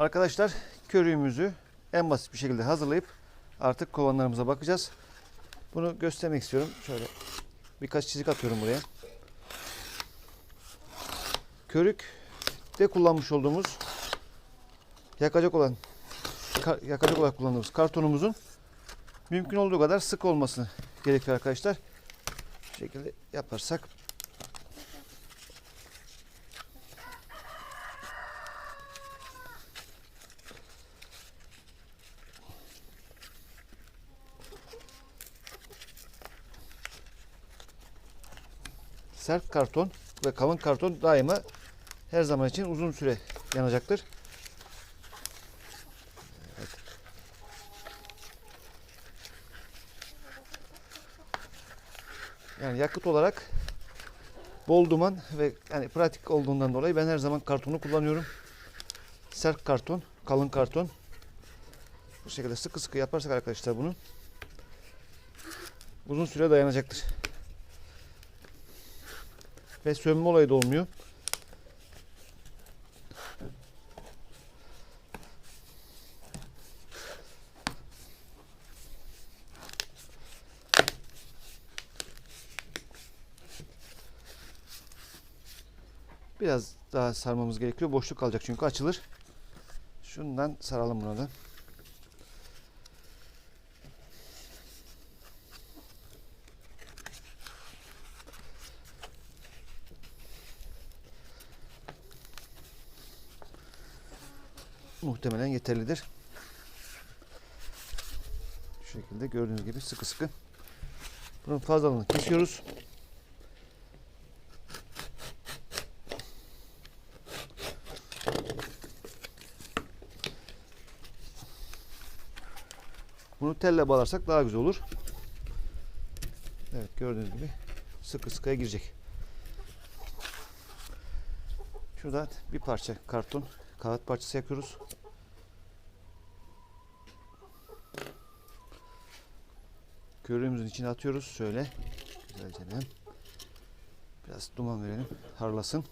Arkadaşlar körüğümüzü en basit bir şekilde hazırlayıp artık kovanlarımıza bakacağız. Bunu göstermek istiyorum. Şöyle birkaç çizik atıyorum buraya. Körükte kullanmış olduğumuz yakacak olan ka- yakacak olarak kullandığımız kartonumuzun mümkün olduğu kadar sık olması gerekiyor arkadaşlar. Bu şekilde yaparsak sert karton ve kalın karton daima her zaman için uzun süre yanacaktır. Evet. Yani yakıt olarak bol duman ve yani pratik olduğundan dolayı ben her zaman kartonu kullanıyorum. Sert karton, kalın karton. Bu şekilde sıkı sıkı yaparsak arkadaşlar bunu uzun süre dayanacaktır. Ve sönme olayı da olmuyor. Biraz daha sarmamız gerekiyor. Boşluk kalacak çünkü açılır. Şundan saralım bunu da. Muhtemelen yeterlidir. Şu şekilde gördüğünüz gibi sıkı sıkı. Bunun fazlalığını kesiyoruz. Bunu telle bağlarsak daha güzel olur. Evet gördüğünüz gibi sıkı sıkıya girecek. Şurada bir parça karton kağıt parçası yakıyoruz. Körüğümüzün içine atıyoruz. Şöyle güzelce bir. Biraz duman verelim. Harlasın.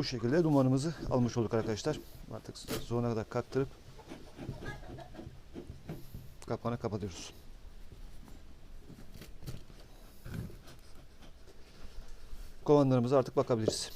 Bu şekilde dumanımızı almış olduk arkadaşlar. Artık sonuna kadar kaktırıp kapağını kapatıyoruz. Kovanlarımıza artık bakabiliriz.